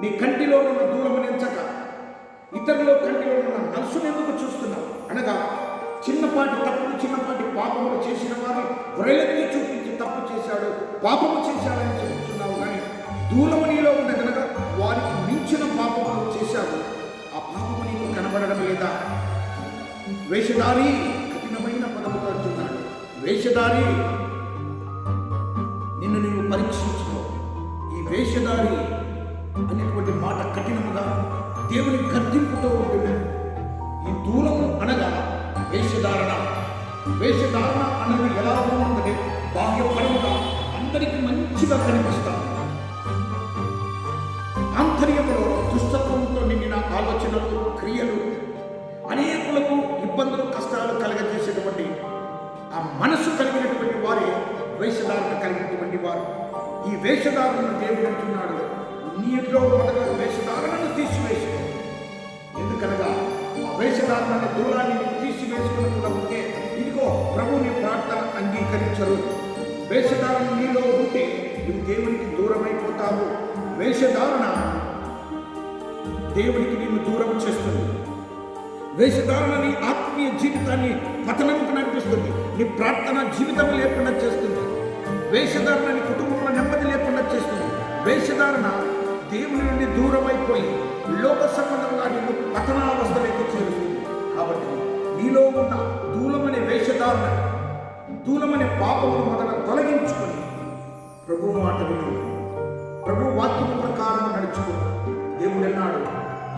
నీ కంటిలో ఉన్న దూరము ఎంచక ఇతరుల కంటిలో ఉన్న నలుసును ఎందుకు చూస్తున్నావు? అనగా చిన్నపాటి తప్పులు చిన్నపాటి పాపములు చేసిన వారిని వ్రలెత్తి చూపించి తప్పు చేశాడు పాపము చేశాడని చెబుతున్నావు కానీ దూలము నీలో ఉన్న కనుక వారికి మించిన పాపములు చేశాడు ఆ పాపము నీకు కనబడడం లేదా? వేషధారి కఠినమైన పదముతో అంటున్నాడు వేషధారి నిన్ను నీవు పరీక్షించుకో. ఈ వేషధారి అనేటువంటి మాట కఠినముగా దేవుని గర్జింపుతో ఉంటుంది. ఈ దూలము అనగా వేషధారణ. వేషధారణ అనేది ఎలా ఉంటుందంటే బాహ్యపరంగా అందరికీ మంచిగా కనిపిస్తాం ఆంతర్యంలో దుష్టత్వంతో నిండిన ఆలోచనలు క్రియలు అనేకులకు ఇబ్బందులు కష్టాలు కలగజేసేటువంటి ఆ మనసు కలిగినటువంటి వారే వేషధారణ కలిగినటువంటి వారు. ఈ వేషధారణను దేవుడు అంటున్నాడు. నీటిలో మొదట వేషధారణను తీసివేసి ఎందుకనగా ఆ వేషధారణ దూరాన్ని నీవు తీసివేసుకున్నట్టుగా ఉంటే ఇదిగో ప్రభు నీ ప్రార్థన అంగీకరించరు. వేషధారణ నీలో ఉంటే నువ్వు దేవునికి దూరమైపోతావు. వేషధారణ దేవునికి నిన్ను దూరం చేస్తుంది. వేషధారణ నీ ఆత్మీయ జీవితాన్ని పతనంకు నడిపిస్తుంది. నీ ప్రార్థన జీవితం లేకుండా చేస్తుంది. వేషధారణ నీ కుటుంబంలో నెమ్మది లేకుండా చేస్తుంది. వేషధారణ దేవుని నుండి దూరమైపోయి లోక సంబంధంగా నిన్ను పతనావస్థలోకి చేరుస్తుంది కాబట్టి నీలో ఉన్న దూలమనే వేషధారణ దూలమనే పాపమును మొదట తొలగించుకొని ప్రభు మాట విను. ప్రభు వాక్యము ప్రకారం నడుచుకో. దేవుడు అన్నాడు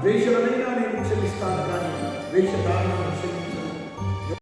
వేషలనైనా నేను చెల్లిస్తాను కానీ వేషధారణ